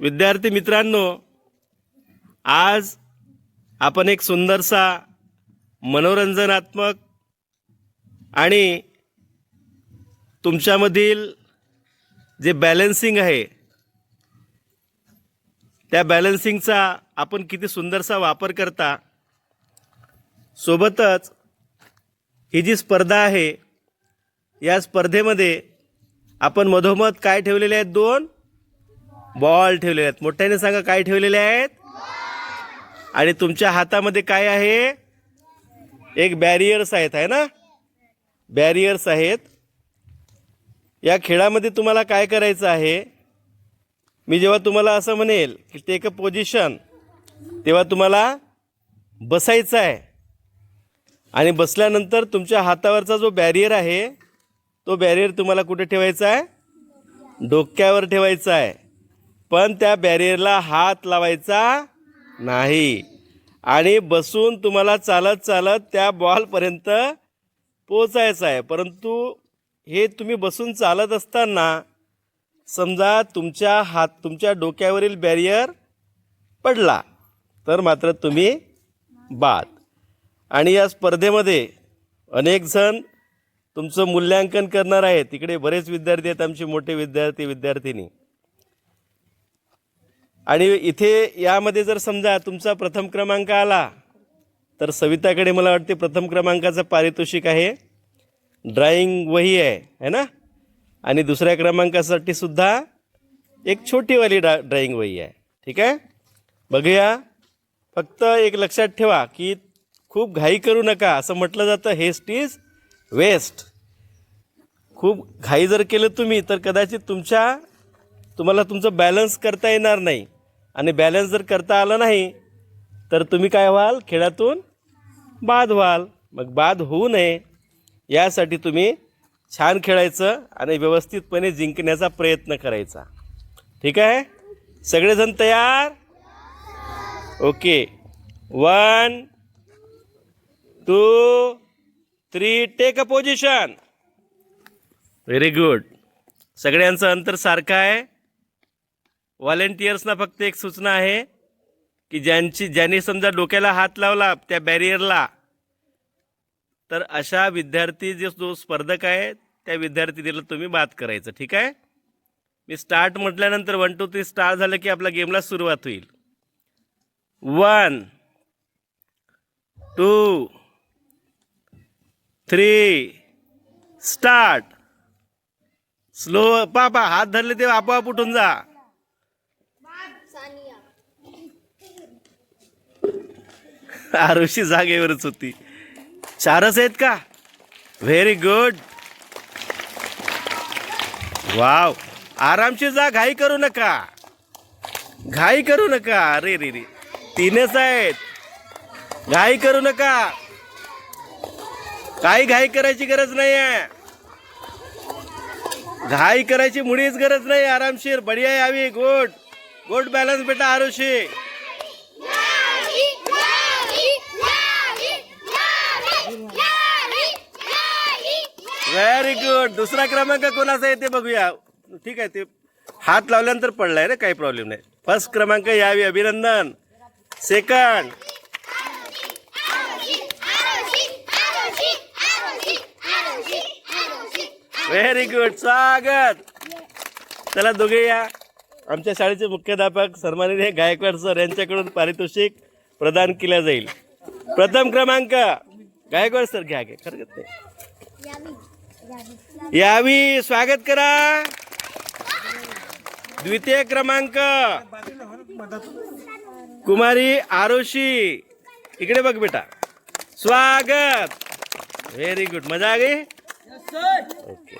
विद्यार्थी मित्रांनो आज आपण एक सुंदरसा मनोरंजनात्मक आणि तुमच्यामधील जे बॅलन्सिंग आहे त्या बॅलन्सिंगचा आपण किती सुंदरसा वापर करता सोबतच ही जी स्पर्धा आहे या स्पर्धेमध्ये आपण मधोमध काय ठेवलेले आहेत दोन? बॉल ठेवलेले आहेत. मोठ्याने सांगा काय ठेवलेले आहेत? आणि तुमच्या हातामध्ये काय आहे? एक बॅरियर्स आहेत आहे ना? बॅरियर्स आहेत. या खेळामध्ये तुम्हाला काय करायचं आहे? मी जेव्हा तुम्हाला असं म्हणेल की टेक अ पोझिशन तेव्हा तुम्हाला बसायचं आहे. आणि बसल्यानंतर तुमच्या हातावरचा जो बॅरियर आहे तो बॅरियर तुम्हाला कुठे ठेवायचा आहे? डोक्यावर ठेवायचा आहे. पण त्या बॅरियरला हात लावायचा नाही. आणि बसून तुम्हाला चालत चालत त्या बॉलपर्यंत पोचायचं आहे. परंतु हे तुम्ही बसून चालत असताना समजा तुमच्या हात तुमच्या डोक्यावरील बॅरियर पडला तर मात्र तुम्ही बाद. आणि या स्पर्धेमध्ये अनेक जण तुमचं मूल्यांकन करणार आहेत. तिकडे बरेच विद्यार्थी आहेत आमचे मोठे विद्यार्थी विद्यार्थिनी. आणि इथे यामध्ये जर समजा तुमचा प्रथम क्रमांक आला तर सविताकडे मला वाटते प्रथम क्रमांकाचं पारितोषिक आहे. ड्रॉइंग वही आहे है ना? आणि दुसऱ्या क्रमांकासाठी सुद्धा एक छोटीवाली ड्रा ड्रॉइंग वही आहे. ठीक आहे? बघूया. फक्त एक लक्षात ठेवा की खूप घाई करू नका. असं म्हटलं जातं हेस्ट इज वेस्ट खूप घाई जर केलं तुम्ही तर कदाचित तुमच्या तुम्हाला तुमचं बॅलन्स करता येणार नाही. आणि बॅलन्स जर करता आलं नाही तर तुम्ही काय व्हाल? खेळातून बाद व्हाल. मग बाद होऊ नये. यासाठी तुम्ही छान खेळायचं आणि व्यवस्थितपणे जिंकण्याचा प्रयत्न करायचा. ठीक आहे? सगळेजण तयार? Okay. One two three take a position very good सगळ्यांचं अंतर सारखं आहे. व्हॉलेंटियर्सना फक्त एक सूचना आहे की ज्यांची ज्यांनी समजा डोक्याला हात लावला त्या बॅरियरला तर अशा विद्यार्थी जे जो स्पर्धक आहे त्या विद्यार्थीला तुम्ही बात करायचं ठीक आहे? मी स्टार्ट म्हटल्यानंतर वन टू थ्री स्टार्ट झालं की आपल्या गेमला सुरुवात होईल. One two three start slow पा हात धरले ते आपोआप उठून जा. आरुषी जागेवरच होती. चारच आहेत का? व्हेरी गुड वाव आरामशीर जा घाई करू नका. घाई करू नका. अरे रे रे तीनच आहेत. घाई करू नका. काही घाई करायची गरज नाही आहे घाई करायची मुळीच गरज नाही. आरामशीर. बढिया यावी. गुड गुड बॅलन्स बेटा आरुषी. व्हेरी गुड दुसरा क्रमांक कोणाचा आहे ते बघूया. ठीक आहे ते हात लावल्यानंतर पडलाय रे काही प्रॉब्लेम नाही. फर्स्ट क्रमांक यावी अभिनंदन. सेकंड व्हेरी गुड स्वागत. चला दोघे या. आमच्या शाळेचे मुख्याध्यापक सन्माननीय गायकवाड सर यांच्याकडून पारितोषिक प्रदान केल्या जाईल. प्रथम क्रमांक. गायकवाड सर घ्या घ्या. खरं नाही यावी स्वागत करा. द्वितीय क्रमांक. कुमारी आरुषी. इकडे बघ बेटा. स्वागत. व्हेरी गुड मजा आ गई ओके